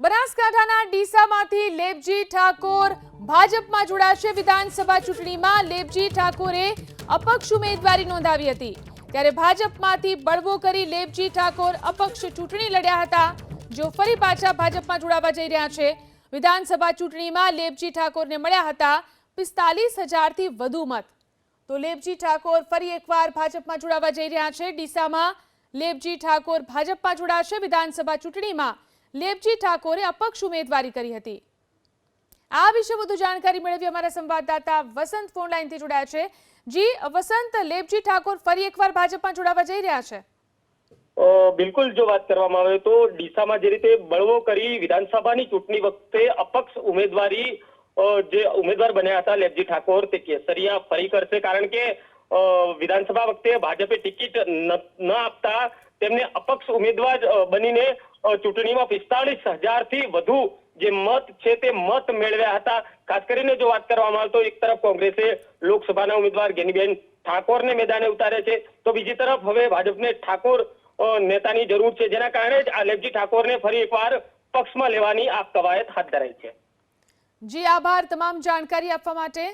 બનાસકાંઠાના ડીસામાંથી લેબજી ઠાકોર ભાજપમાં જોડાશે. વિધાનસભા ચૂંટણીમાં લેબજી ઠાકોરે અપક્ષ ઉમેદવારી નોંધાવી હતી. ત્યારે ભાજપમાંથી બળવો કરી લેબજી ઠાકોર અપક્ષ ચૂંટણી લડ્યા હતા. જો ફરી પાછા ભાજપમાં જોડાવા જઈ રહ્યા છે, વિધાનસભા ચૂંટણીમાં લેબજી ઠાકોરને મળ્યા હતા પિસ્તાલીસ હજારથી વધુ મત. તો લેબજી ઠાકોર ફરી એકવાર ભાજપમાં જોડાવા જઈ રહ્યા છે. ડીસામાં લેબજી ઠાકોર ભાજપમાં જોડાશે. વિધાનસભા ચૂંટણીમાં લેબજી ઠાકોરે અપક્ષ ઉમેદવારી કરી હતી. આ વિશે વધુ જાણકારી મેળવી અમારા સંવાદદાતા વસંત ફોનલાઈનથી જોડાયા છે. જી, વસંત, લેબજી ઠાકોર ફરી એકવાર ભાજપમાં જોડાવા જઈ રહ્યા છે. બિલકુલ જો વાત કરવામાં આવે તો ડીસામાં જે રીતે બળવો કરી વિધાનસભાની ચૂંટણી વખતે અપક્ષ ઉમેદવારી જે ઉમેદવાર બન્યા હતા લેબજી ઠાકોર તે કેસરિયા ફરી કરશે કારણ કે વિધાનસભા વખતે ભાજપે ટિકિટ ન આપતા તેમને અપક્ષ ઉમેદવાર બનીને ચૂંટણીમાં પિસ્તાળીસ હજારથી વધુ જે મત છે તે મત મેળવ્યા હતા. ખાસ કરીને જો વાત કરવામાં આવે તો એક તરફ કોંગ્રેસે લોકસભાના ઉમેદવાર ગેનીબેન ઠાકોરને મેદાને ઉતારે છે. તો બીજી તરફ હવે ભાજપને ઠાકોર નેતાની જરૂર છે. જેના કારણે જ આ લેબજી ઠાકોરને ફરી એકવાર પક્ષમાં લેવાની આ કવાયત હાથ ધરાઈ છે. જી, આભાર. તમામ જાણકારી આપવા માટે